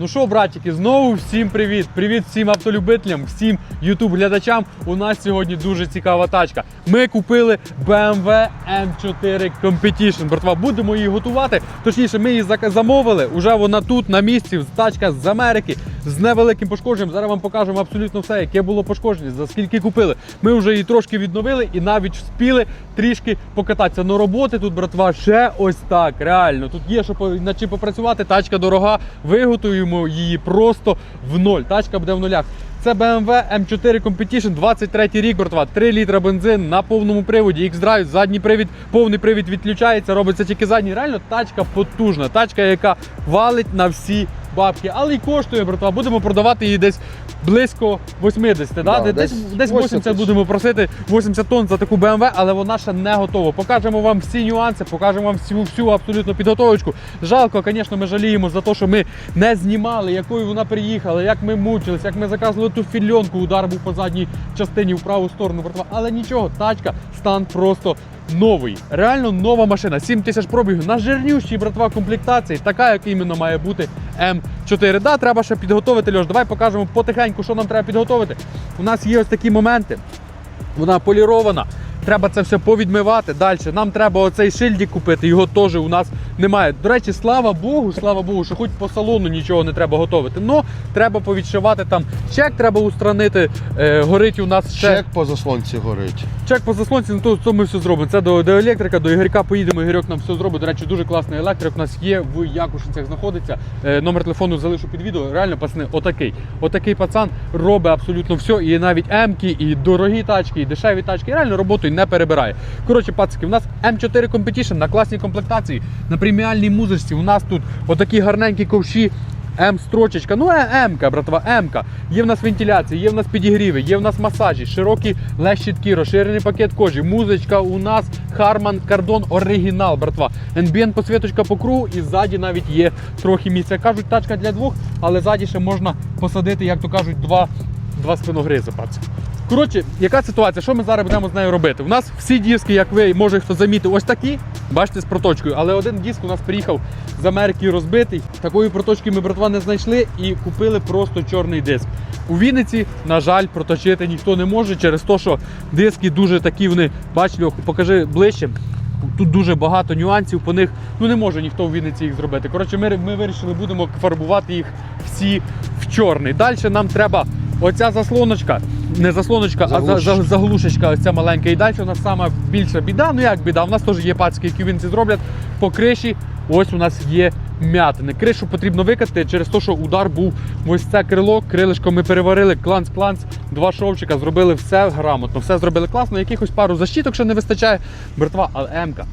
Ну що, братики, знову всім привіт! Привіт всім автолюбителям, всім ютуб-глядачам. У нас сьогодні дуже цікава тачка. Ми купили BMW M4 Competition. Братва, будемо її готувати. Точніше, ми її замовили. Уже вона тут на місці. Тачка з Америки з невеликим пошкодженням. Зараз вам покажемо абсолютно все, яке було пошкодження, за скільки купили. Ми вже її трошки відновили і навіть вспіли трішки покататися. Но роботи тут, братва, ще ось так. Реально. Тут є що над чим попрацювати. Тачка дорога. Виготуємо її просто в ноль. Тачка буде в нулях. Це BMW M4 Competition, 23 рік, братва, 3 літра бензин на повному приводі, X-Drive, задній привід, повний привід відключається, робиться тільки задній. Реально тачка потужна, тачка, яка валить на всі бабки, але й коштує, братва. Будемо продавати її десь близько 80, да? Да, десь, десь десь 80 80 будемо просити 80 тонн за таку BMW, але вона ще не готова. Покажемо вам всі нюанси, покажемо вам всю, всю абсолютно підготовочку. Жалко, звісно, ми жаліємо за те, що ми не знімали, якою вона приїхала, як ми мучились, як ми заказували ту фільонку, удар був по задній частині в праву сторону. братва. Але нічого, тачка, стан просто новий. Реально нова машина. 7 тисяч пробігів на жирнющій братва комплектації, така, як іменно має бути М4. Да, треба ще підготовити, Льош. Давай покажемо потихеньку, що нам треба підготовити. У нас є ось такі моменти. Вона полірована. Треба це все повідмивати. Далі нам треба оцей шильдик купити, його теж у нас немає. До речі, слава Богу, слава Богу, що хоч по салону нічого не треба готувати. Ну, треба повідшивати там. Чек треба устранити. Е, горить у нас ще Чек по заслонці горить. Чек по заслонці, ну то, то ми все зробимо. Це до, до електрика, до Ігорька поїдемо, Ігорьок нам все зробить. До речі, дуже класний електрик. У нас є в Якушинцях знаходиться. Е, номер телефону залишу під відео. Реально, пацани, отакий. Отакий пацан робить абсолютно все. І навіть М-ки, і дорогі тачки, і дешеві тачки. Реально роботу не перебирає. Коротше, пацики, у нас М4 Competition на класній комплектації, на преміальній музичці. У нас тут отакі гарненькі ковші. М-строчечка, ну е, М-ка, братва, М-ка. Є в нас вентиляція, є в нас підігріви, є в нас масажі, широкі лещитки, розширений пакет кожі, музичка у нас Harman Kardon оригінал, братва. NBN посвіточка по кругу і ззаді навіть є трохи місця. Кажуть, тачка для двох, але ззаді ще можна посадити, як то кажуть, два, два спиногризи, пацан. Коротше, яка ситуація? Що ми зараз будемо з нею робити? У нас всі диски, як ви може хто замітив, ось такі, бачите, з проточкою. Але один диск у нас приїхав з Америки розбитий. Такої проточки ми, братва, не знайшли і купили просто чорний диск. У Вінниці, на жаль, проточити ніхто не може через те, що диски дуже такі, вони, бач, Льох, покажи ближче. Тут дуже багато нюансів по них. Ну не може ніхто в Вінниці їх зробити. Коротше, ми, ми вирішили, будемо фарбувати їх всі в чорний. Далі нам треба оця заслоночка. Не заслоночка, а за, за, Заглушечка. заглушечка ось ця маленька. І далі у нас сама більша біда. Ну як біда? У нас теж є пацки, які в Вінниці зроблять по криші. Ось у нас є м'ятини. Кришу потрібно викати через те, що удар був ось це крило. Крилишко ми переварили, кланц-кланц, два шовчика, зробили все грамотно, все зробили класно. Якихось пару защиток ще не вистачає. Братва, але М-ка.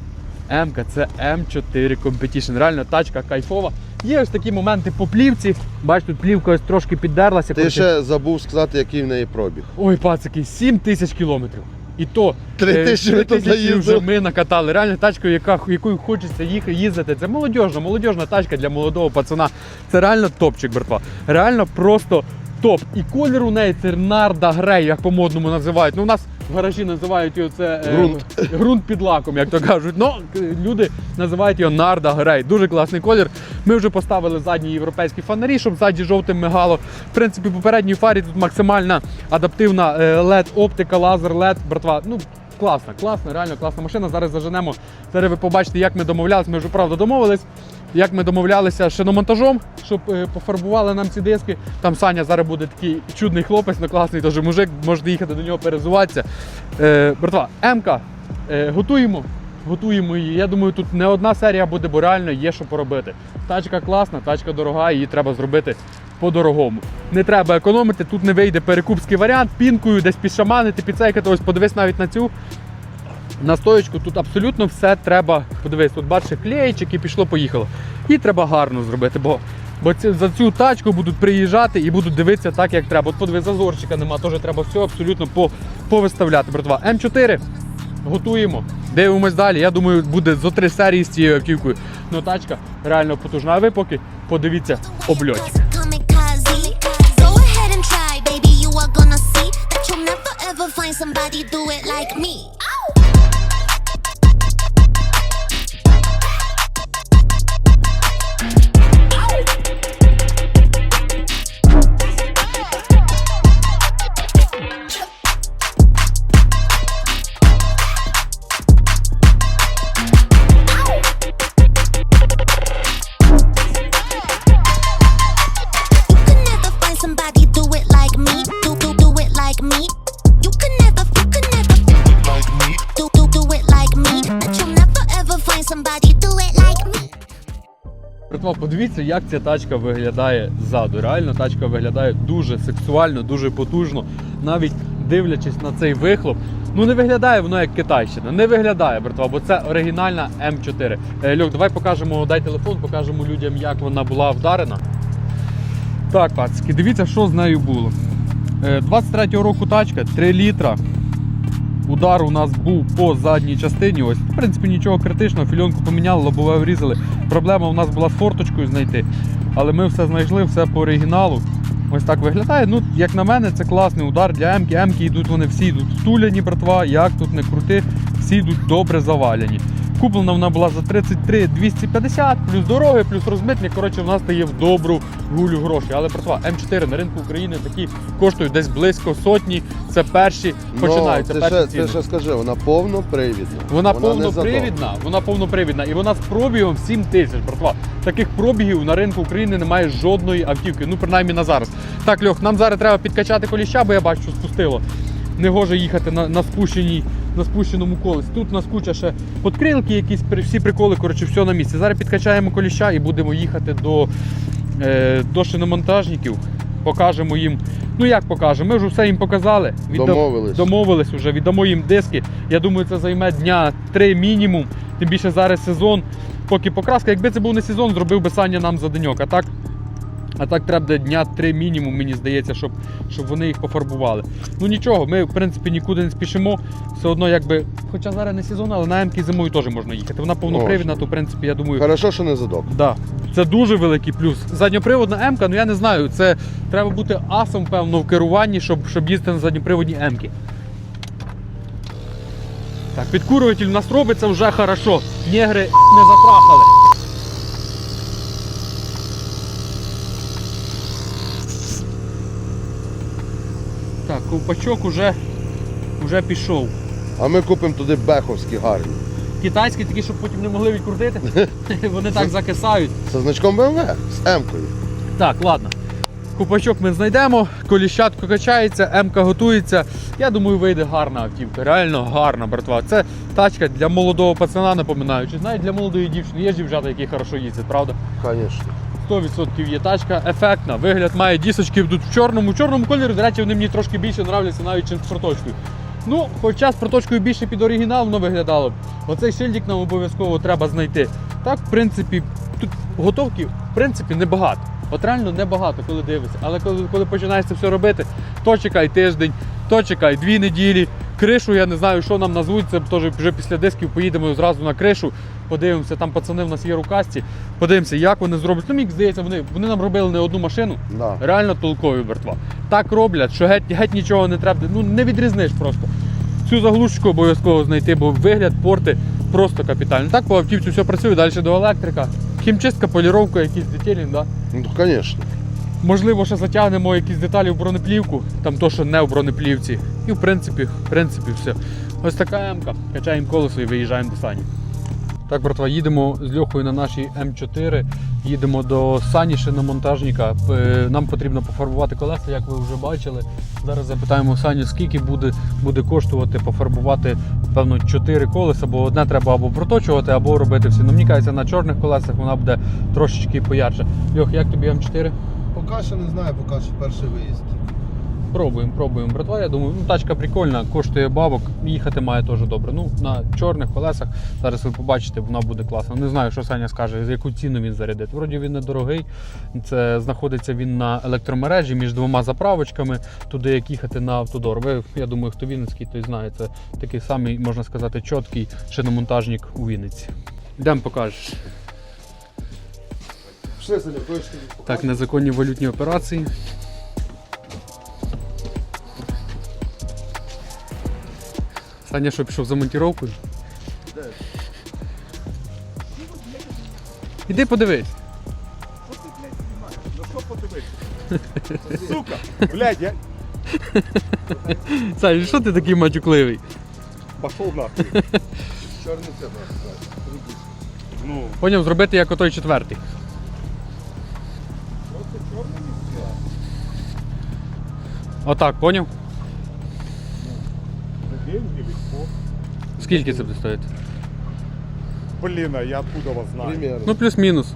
М-ка це М4 Competition. Реально тачка кайфова. Є ось такі моменти по плівці. Бач, тут плівка ось трошки піддерлася. Ти ще забув сказати, який в неї пробіг. Ой, пацики, 7 тисяч кілометрів. І то Три е, тисячі вже ми накатали. Реально тачка, яка, якою хочеться їхати, їздити. Це молодіжна, молодіжна тачка для молодого пацана. Це реально топчик, братва. Реально просто топ. І колір у неї це нарда грей, як по-модному називають. Ну, у нас в гаражі називають його це е, Ґрунт. ґрунт під лаком, як то кажуть. Ну, люди називають його нарда грей. Дуже класний колір. Ми вже поставили задні європейські фонарі, щоб ззаді жовтим мигало. В принципі, попередній фарі тут максимальна адаптивна е, LED оптика, лазер, LED, братва. Ну, класна, класна, реально класна машина. Зараз заженемо. Зараз ви побачите, як ми домовлялися. Ми вже правда домовились. Як ми домовлялися шиномонтажом, щоб е, пофарбували нам ці диски. Там Саня зараз буде такий чудний хлопець, ну класний теж мужик, можете їхати до нього перезуватися. Е, братва, М-ка, е, готуємо. Готуємо її. Я думаю, тут не одна серія буде, бо реально є що поробити. Тачка класна, тачка дорога, її треба зробити по-дорогому. Не треба економити, тут не вийде перекупський варіант, пінкою десь підшаманити, підсейкати. Ось подивись навіть на цю настоечку. Тут абсолютно все треба. Подивись, тут бачиш клеїчик і пішло-поїхало. І треба гарно зробити, бо, бо ці- за цю тачку будуть приїжджати і будуть дивитися так, як треба. От подивись, зазорчика нема, теж треба все абсолютно по, повиставляти. Братва. М4 готуємо. Дивимось далі. Я думаю, буде зо три серії з цією автівкою. Ну тачка реально потужна. А ви поки подивіться обльотик. Somebody do it like me. Подивіться, як ця тачка виглядає ззаду. Реально тачка виглядає дуже сексуально, дуже потужно. Навіть дивлячись на цей вихлоп. Ну не виглядає воно як китайщина. Не виглядає, братва, бо це оригінальна М4. Е, Льох, давай покажемо, дай телефон, покажемо людям, як вона була вдарена. Так, пацки, дивіться, що з нею було. Е, 23-го року тачка, 3 літра. Удар у нас був по задній частині. Ось, в принципі, нічого критичного. Фільонку поміняли, лобове врізали. Проблема у нас була з форточкою знайти. Але ми все знайшли, все по оригіналу. Ось так виглядає. Ну, як на мене, це класний удар для М-ки. М-ки йдуть, вони всі йдуть втуляні, братва, як тут не крути, всі йдуть добре завалені. Куплена вона була за 33 250, плюс дороги, плюс розмитник. Коротше, в нас стає в добру гулю грошей. Але братва, М4 на ринку України такі коштують десь близько сотні. Це перші починаються. Ну, ти, перші ще, ціни. ти ще скажи, вона повнопривідна. Вона, не повнопривідна, вона повнопривідна і вона з пробігом 7 тисяч, братва. Таких пробігів на ринку України немає жодної автівки, ну принаймні на зараз. Так, Льох, нам зараз треба підкачати коліща, бо я бачу, що спустило. Не гоже їхати на, на, спущеній, на спущеному колесі. Тут у нас куча ще подкрилки, якісь всі приколи, коротше, все на місці. Зараз підкачаємо коліща і будемо їхати до, е, до шиномонтажників. Покажемо їм. Ну як покажемо? Ми вже все їм показали. Відда- Домовились. Домовились вже, віддамо їм диски. Я думаю, це займе дня три мінімум. Тим більше зараз сезон, поки покраска. Якби це був не сезон, зробив би Саня нам за деньок. А так, а так треба дня три мінімум, мені здається, щоб, щоб вони їх пофарбували. Ну нічого, ми в принципі нікуди не спішимо. Все одно, якби, хоча зараз не сезон, але на М-ки зимою теж можна їхати. Вона повнопривідна, то в принципі, я думаю. Хорошо, що не задок. Да, це дуже великий плюс. Задньоприводна М-ка, ну я не знаю, це треба бути асом, певно, в керуванні, щоб, щоб їздити на задньоприводній М-ки. Так, підкурюватель у нас робиться вже хорошо. Негри не затрахали. Так, ковпачок уже, уже пішов. А ми купимо туди беховські гарні. Китайські такі, щоб потім не могли відкрутити. Вони так закисають. Це значком BMW з М-кою. Так, ладно. Купачок ми знайдемо, коліщатко качається, М-ка готується. Я думаю, вийде гарна автівка. Реально гарна, братва. Це тачка для молодого пацана, напоминаю. Чи навіть для молодої дівчини. Є ж дівчата, які хорошо їздять, правда? Звісно. 100% є тачка, ефектна. Вигляд має дісочки йдуть в чорному. В чорному кольорі, до речі, вони мені трошки більше нравляться навіть, ніж з проточкою. Ну, хоча з проточкою більше під оригінал воно виглядало. Оцей шильдик нам обов'язково треба знайти. Так, в принципі, тут готовки в принципі небагато. От реально небагато, коли дивишся. Але коли, коли починаєш це все робити, то чекай тиждень, то чекай дві неділі. Кришу, я не знаю, що нам назвуть. Це теж вже після дисків поїдемо зразу на кришу. Подивимося, там пацани в нас є рукасті. Подивимося, як вони зроблять. Ну, мені здається, вони, вони нам робили не одну машину. Да. Реально толкові братва. Так роблять, що геть, геть нічого не треба. Ну не відрізниш просто. Цю заглушечку обов'язково знайти, бо вигляд порти просто капітальний. Так по автівці все працює, далі до електрика. Хімчистка, поліровка, якісь детелі, да? Ну, звісно. Можливо, ще затягнемо якісь деталі в бронеплівку, там то, що не в бронеплівці. І в принципі, в принципі, все. Ось така М-ка. Качаємо колесо і виїжджаємо до Сані. Так, братва, їдемо з Льохою на нашій М4, їдемо до Сані шиномонтажника. П- Нам потрібно пофарбувати колеса, як ви вже бачили. Зараз запитаємо Саню, скільки буде, буде коштувати пофарбувати, певно, 4 колеса, бо одне треба або проточувати, або робити всі. Ну, мені кажеться, на чорних колесах вона буде трошечки поярше. Льох, як тобі М4? Поки що не знаю, поки що перший виїзд. Пробуємо, пробуємо, братва. Я думаю, ну тачка прикольна, коштує бабок, їхати має теж добре. Ну, на чорних колесах зараз ви побачите, вона буде класна. Не знаю, що Саня скаже, за яку ціну він зарядить. Вроді він недорогий. Це знаходиться він на електромережі між двома заправочками. Туди як їхати на автодор. Ви, я думаю, хто Вінницький, той знає. Це такий самий, можна сказати, чіткий шиномонтажник у Вінниці. Йдемо покажеш. Пішли, Саня, хочеш тобі Так, незаконні валютні операції. Саня, що пішов за монтіровкою? Іди подивись. Ну що подивитися? Сука! Блядь, я Саня, що ти такий матюкливий? пішов нахуй. чорний це Ну, Поняв зробити як отой четвертий. Отак, поняв? Деньги легко. Скільки це буде стоїти? Блин, а я откуда вас знаю? Примерно. Ну плюс-мінус.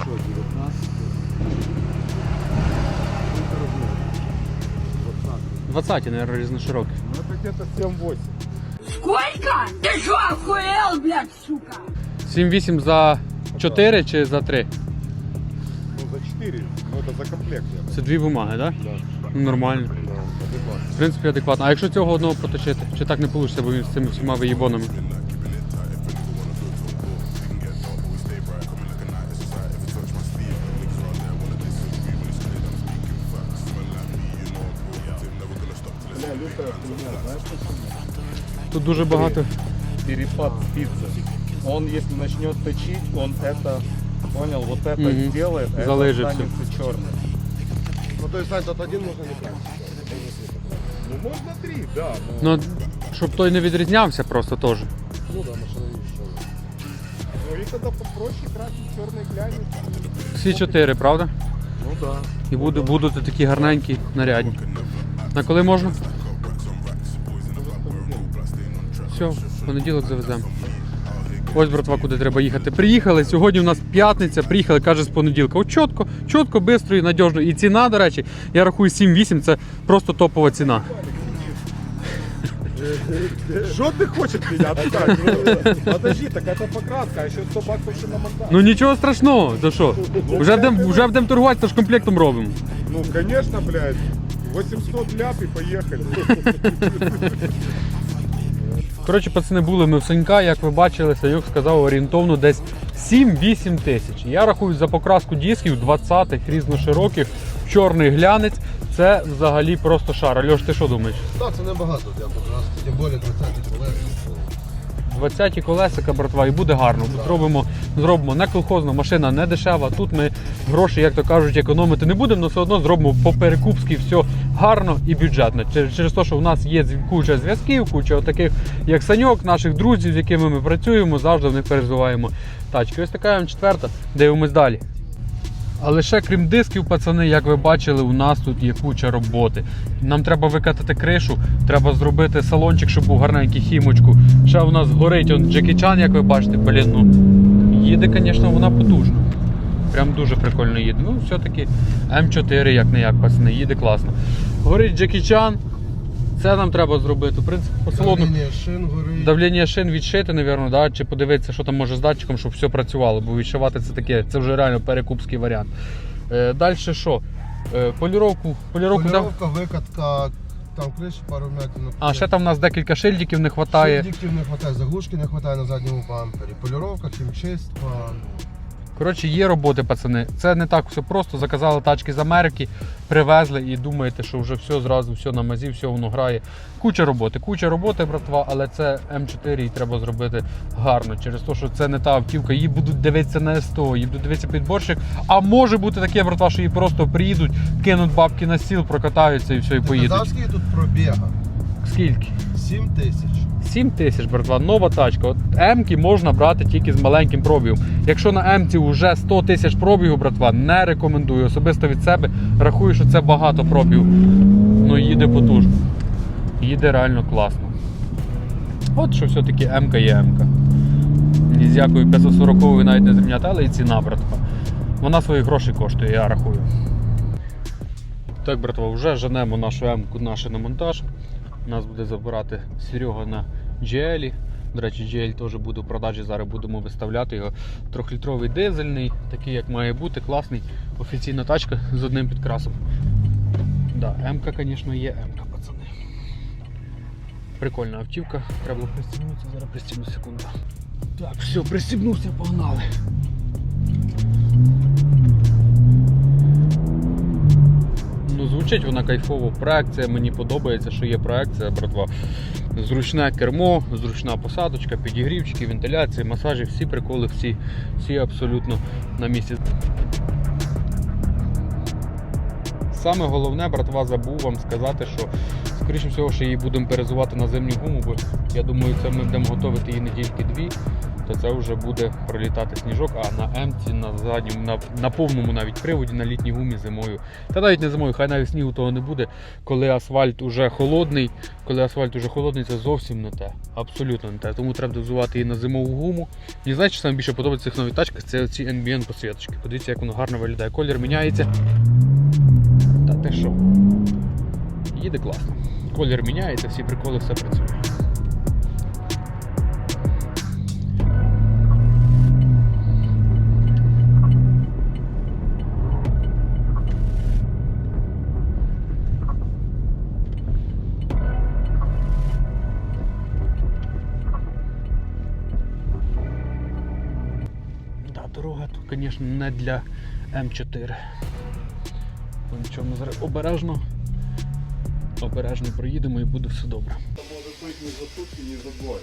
Что, 19? Двадцати, наверное, різноширокий. Ну это где-то 7-8. Сколько? Ты что, охуел, блядь, сука? 7-8 за 4 чи за 3? Ну за 4 Ну это за комплект. я Це дві бумаги, так? Да. Ну, Нормально. Да, адекватно. В принципі, адекватно. А якщо цього одного поточити? Чи так не вийде, бо він з цими всіма виїбонами? Бля, лютая хуйня, знаешь почему? Тут дуже багато. Перепад спицы. Он если начнет точить, он это, понял, вот это Мгм. сделает, а Залежит это останется черным. Ну то есть, Сань, тут один можна не брати. Ну можно три, да. но- Ну, щоб той не відрізнявся просто теж. Ну да, машина є. Ну и тогда попроще красить черный глянец. Всі чотири, правда? Ну да. І будуть, будуть такі гарненькі, нарядні. На коли можна? Все, в понеділок завеземо. Ось, братва, куди треба їхати. Приїхали. Сьогодні у нас п'ятниця, приїхали, каже, з понеділка. От чітко, чітко, швидко і надіжно. І ціна, до речі, я рахую 7-8, це просто топова ціна. Ты хочешь меня отдать? Ну, Подожди, так это покраска, а еще 100 баксов еще на монтаж. Ну нічого страшного, то що? Вже будемо вже будем торгувати, то ж комплектом робимо. Ну, конечно, блядь. 800 ляп и поехали. Коротше, пацани, були ми в Санька, як ви бачили, Сайок сказав орієнтовно десь 7-8 тисяч. Я рахую за покраску дисків 20-х, різношироких, чорний глянець. Це взагалі просто шар. Альош, ти що думаєш? Так, це небагато для покраски, тим більше 20-х 20-ті колесика, братва, і буде гарно. Зробимо зробимо не колхозна, машина не дешева. Тут ми гроші, як то кажуть, економити не будемо, але все одно зробимо по перекупськи все гарно і бюджетно. Через те, що в нас є куча зв'язків, куча таких, як саньок, наших друзів, з якими ми працюємо, завжди в них перезуваємо тачки. Ось така М4, дивимось далі. Але ще крім дисків, пацани, як ви бачили, у нас тут є куча роботи. Нам треба викатати кришу, треба зробити салончик, щоб був гарненький хімочку. Ще у нас горить он Джекі Чан, як ви бачите, блін, ну їде, звісно, вона потужно. Прям дуже прикольно їде. Ну, все-таки М4, як не як, пацани, їде класно. Горить Джекі Чан. Це нам треба зробити. В принципі, по салону Давлення шин горить. давлення шин відшити, напевно, да? чи подивитися, що там може з датчиком, щоб все працювало, бо відшивати це таке, це вже реально перекупський варіант. Е, Далі що? Е, поліровку, поліровку дав. Поліровка, викатка, там криші пару метрів. А ще там у нас декілька шильдиків не вистачає. Шильдиків не вистачає, заглушки не вистачає на задньому бампері. Поліровка, хімчистка. Коротше, є роботи, пацани. Це не так все просто. Заказали тачки з Америки, привезли і думаєте, що вже все зразу, все на мазі, все воно грає. Куча роботи, куча роботи, братва, але це М4 і треба зробити гарно. Через те, що це не та автівка, її будуть дивитися на СТО, її будуть дивитися підборщик. А може бути таке, братва, що її просто приїдуть, кинуть бабки на стіл, прокатаються і все, і Ти казав, поїдуть. скільки тут пробіга? Скільки? 7 тисяч. 7 тисяч, братва, нова тачка. От М-ки можна брати тільки з маленьким пробігом. Якщо на М-ці вже 100 тисяч пробігу, братва, не рекомендую. Особисто від себе рахую, що це багато пробігу. Ну їде потужно. Їде реально класно. От що все-таки М-ка є М-ка. Ні з якою 540 навіть не зрівняти, але і ціна, братва. Вона свої гроші коштує, я рахую. Так, братва, вже женемо нашу М-ку нашу на монтаж. Нас буде забирати Серега на GL. До речі, GL теж буде в продажі. Зараз будемо виставляти його. Трьохлітровий дизельний, такий як має бути, класний. Офіційна тачка з одним підкрасом. Да, М-ка, звісно, є М-ка, пацани. Прикольна автівка. Треба пристібнутися, зараз пристібну секунду. Так, все, пристібнувся, погнали. Звучить вона кайфово. Проекція мені подобається, що є проекція, братва. Зручне кермо, зручна посадочка, підігрівчики, вентиляція, масажі, всі приколи, всі, всі абсолютно на місці. Саме головне, братва, забув вам сказати, що скоріше всього, що її будемо перезувати на зимню гуму, бо я думаю, це ми будемо готувати її недільки дві, то це вже буде пролітати сніжок, а на М-ці, на задньому, на, на повному навіть приводі, на літній гумі зимою. Та навіть не зимою, хай навіть снігу того не буде. Коли асфальт уже холодний, коли асфальт уже холодний, це зовсім не те. Абсолютно не те. Тому треба дозувати її на зимову гуму. І знаєте, що саме більше подобається цих нових тачках, це ці NBN посвіточки. Подивіться, як воно гарно виглядає. Колір міняється. Та ти що? їде класно. Колір міняється, всі приколи, все працює. звісно, не для М4. Ну, Нічого, ми зараз обережно, обережно проїдемо і буде все добре. Это может быть не за сутки, не за двое.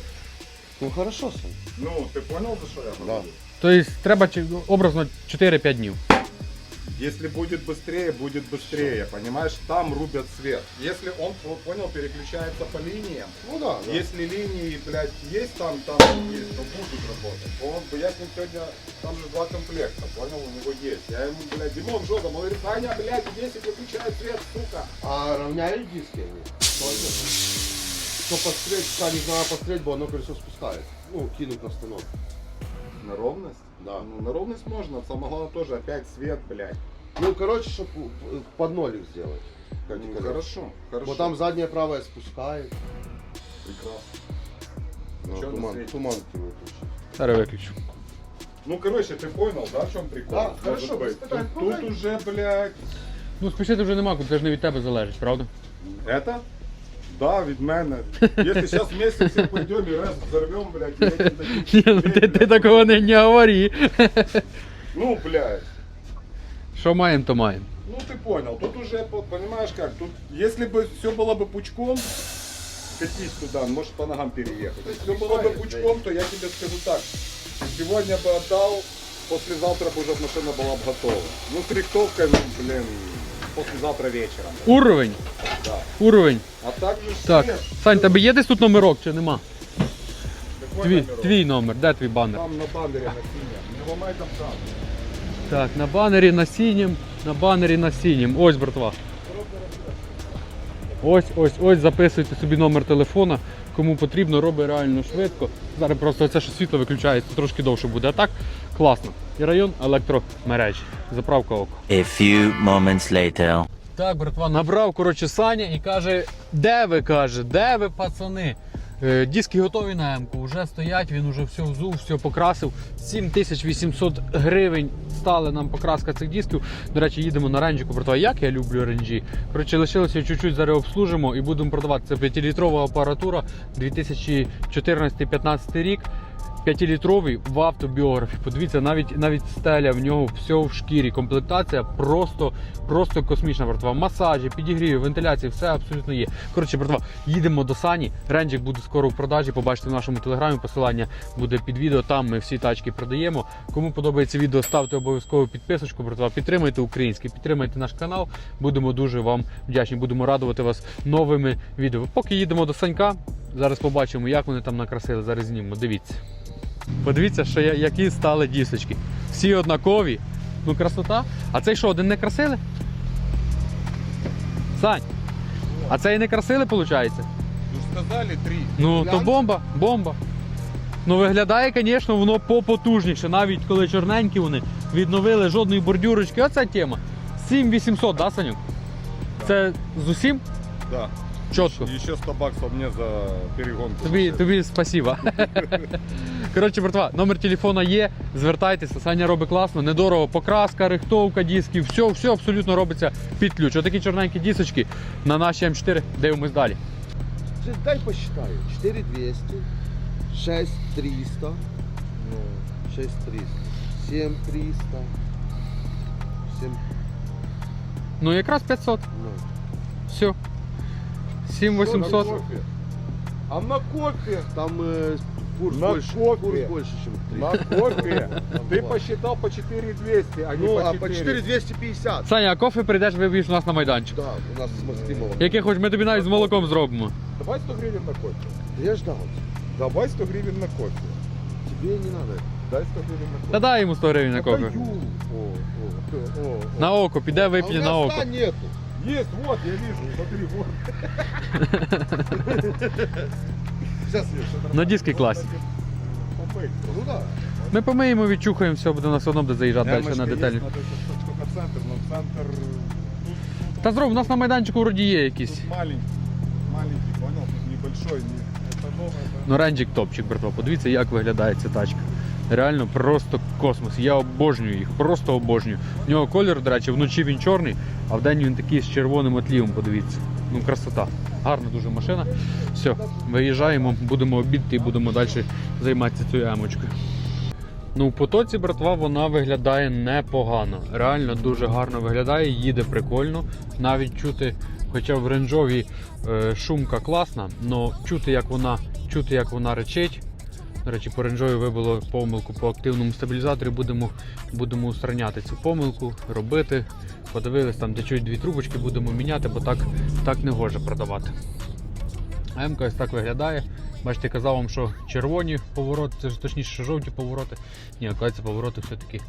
Ну хорошо, Сань. Ну, ты понял, за что я Да. говорю? Тобто треба чи- образно 4-5 днів. Если будет быстрее, будет быстрее, понимаешь? Там рубят свет. Если он, вот понял, переключается по линиям, Ну да, да. если линии, блядь, есть там, там есть, то будут работать. Он, я с ним сегодня, там же два комплекта, понял, у него есть. Я ему, блядь, Димон, там? Он говорит, Аня, блядь, 10 выключает свет, сука. А равняют диски они? Что пострелять, Сань, не знаю пострелять, бо оно колесо спускает. Ну, кинуть на станок. На ровность? Да. Ну, на ровность можно, самое главное тоже опять свет, блядь. Ну, короче, чтобы под нолик сделать. Как Ну, колеса. хорошо, хорошо. Вот там задняя правая спускает. Прекрасно. Ну, Чё на туман, средний? туманки выключить. Зараз виключу. Ну, короче, ты понял, да, в чем прикол? Да, Может хорошо, быть. без питань. Тут, Ну, тут да. уже, блядь, Ну, спішити вже нема, це ж не від тебе залежить, правда? это? Да, від мене. Если сейчас вместе все пойдем и раз взорвем, блядь, и этим таким Ні, ну ти, ти блядь. такого не, не говори. Ну, блядь. Що маємо, то маємо. Ну, ты понял. Тут уже, по- понимаешь как, тут, если бы все было бы пучком, катись туда, может по ногам переехать. Если все было бы пучком, то я тебе скажу так. Сегодня бы отдал, послезавтра бы уже машина была бы готова. Ну, с рихтовкой, ну, блин, послезавтра вечером. Уровень. Да. Уровень. А Так, свет. Сань, тебе є десь тут номерок чи нема? Какой Твій, номерок? твій номер, де твій банер? Там на баннере на синем. Не ломай там там. Так, на банері на синім, на банері на синім. Ось, братва. Ось, ось, ось, записуйте собі номер телефона. Кому потрібно, робить реально швидко. Зараз просто це що світло виключається, трошки довше буде. А так, класно. І район електромережі. Заправка око. A few moments later. Так, братва, набрав коротше Саня і каже, де ви каже, де ви, пацани? Е, Диски готові на М-ку, вже стоять, він уже все взув, все покрасив. 7800 гривень стали нам покраска цих дисків. До речі, їдемо на ренджику, те, як я люблю ренджі. Коротше, лишилося чуть-чуть зараз обслужимо і будемо продавати. Це 5-літрова апаратура 2014-15 рік. 5-літровий в автобіографі. Подивіться, навіть навіть стеля в нього все в шкірі. Комплектація просто, просто космічна братва. Масажі, підігріви, вентиляції, все абсолютно є. Коротше, братва, їдемо до Сані. Ренджик буде скоро в продажі. Побачите в нашому телеграмі. Посилання буде під відео. Там ми всі тачки продаємо. Кому подобається відео, ставте обов'язково підписочку, братва. Підтримайте українське, підтримайте наш канал. Будемо дуже вам вдячні. Будемо радувати вас новими відео. Поки їдемо до Санька. Зараз побачимо, як вони там накрасили. Зараз знімемо. Дивіться. Подивіться, що я- які стали дісочки. Всі однакові. Ну, красота. А цей що, один не красили? Сань. А цей не красили, виходить? Ну, сказали три. Ну, то бомба, бомба. Ну, виглядає, звісно, воно попотужніше. Навіть коли чорненькі вони відновили жодної бордюрочки. Оця тема. 7800, да, Санюк? Це з усім? Да. Чітко. Еще 100 баксов мне за перегонку. Тобі, тобі спасіба. Коротше, братва, номер телефона є. Звертайтеся, Саня робить класно, недорого. Покраска, рихтовка дисків, все, все абсолютно робиться під ключ. Отакі чорненькі дісочки на наші М4. Дивимось далі. Дай посчитаю. 4200, 6300, ну, 6300, 7300, 7, Ну якраз 500. ну. Все. 7800. А на кофе? Там э, курс, На больше, кофе. курс больше, чем 300. На кофе? Там Ты два. посчитал по 4200, а не Ну, по а 4. по 4250. Саня, а кофе прийдеш, виб'єш у нас на майданчик. Да, у нас с Максимовым. Яке хоч ми тобі навіть з молоком зробимо. Давай 100 гривен на кофе. Я ждал. Давай 100 гривен на кофе. Тебе не надо. Дай 100 гривен на кофе. Та дай йому 100 гривень на кофе. Даю. О, о, о, о. На око, піде А у вип'є меня на око. 100 нету. Есть, вот, я вижу, смотри, вот. Сейчас я что-то... На диски класі. Помыть. Ну да. Ми помиємо, відчухаємо, все буде на все одно буде заїжджати далі на деталі. Есть, надо только центр, но центр... Та зроб, у нас на майданчику вроді є якісь. Тут маленький, маленький, понял? Тут небольшой. Не... Ну, ренджик топчик, братва. Подивіться, як виглядає ця тачка. Реально просто космос. Я обожнюю їх, просто обожнюю. У нього колір, до речі, вночі він чорний, а вдень він такий з червоним отлівом, подивіться. Ну, красота. Гарна дуже машина. Все, виїжджаємо, будемо обідати і будемо далі займатися цією емочкою. Ну, в потоці, братва, вона виглядає непогано. Реально дуже гарно виглядає, їде прикольно. Навіть чути, хоча в ренджові е, шумка класна, але чути, як вона, чути, як вона речить. До речі, по ренджові вибило помилку по активному стабілізаторі. Будемо, будемо устраняти цю помилку, робити. Подивились, там течуть дві трубочки, будемо міняти, бо так, так не гоже продавати. МК ось так виглядає. Бачите, казав вам, що червоні повороти, це ж точніше, що жовті повороти. Ні, оказується, повороти все-таки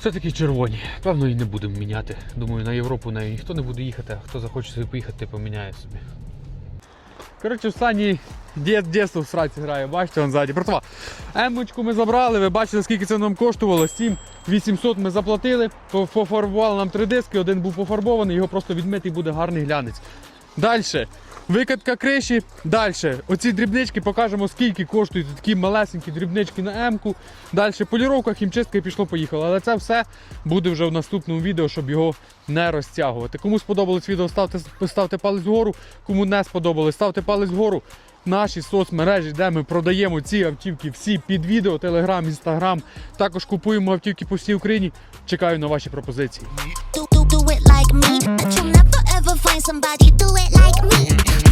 все-таки червоні. Певно, і не будемо міняти. Думаю, на Європу нею ніхто не буде їхати, а хто захоче собі поїхати, поміняє собі. Коротше, в Сані дєство в сраці грає, бачите, он ззаді. Братва, емочку ми забрали, ви бачите, скільки це нам коштувало. 7 800 ми заплатили, пофарбували нам три диски, один був пофарбований, його просто відмити і буде гарний глянець. Далі. Викатка криші. Далі. Оці дрібнички покажемо, скільки коштують такі малесенькі дрібнички на М-ку. Далі поліровка, хімчистка і пішло-поїхало. Але це все буде вже в наступному відео, щоб його не розтягувати. Кому сподобалось відео, ставте, ставте палець вгору. Кому не сподобалось, ставте палець вгору. Наші соцмережі, де ми продаємо ці автівки всі під відео, телеграм, інстаграм. Також купуємо автівки по всій Україні. Чекаю на ваші пропозиції. Find somebody do it like me.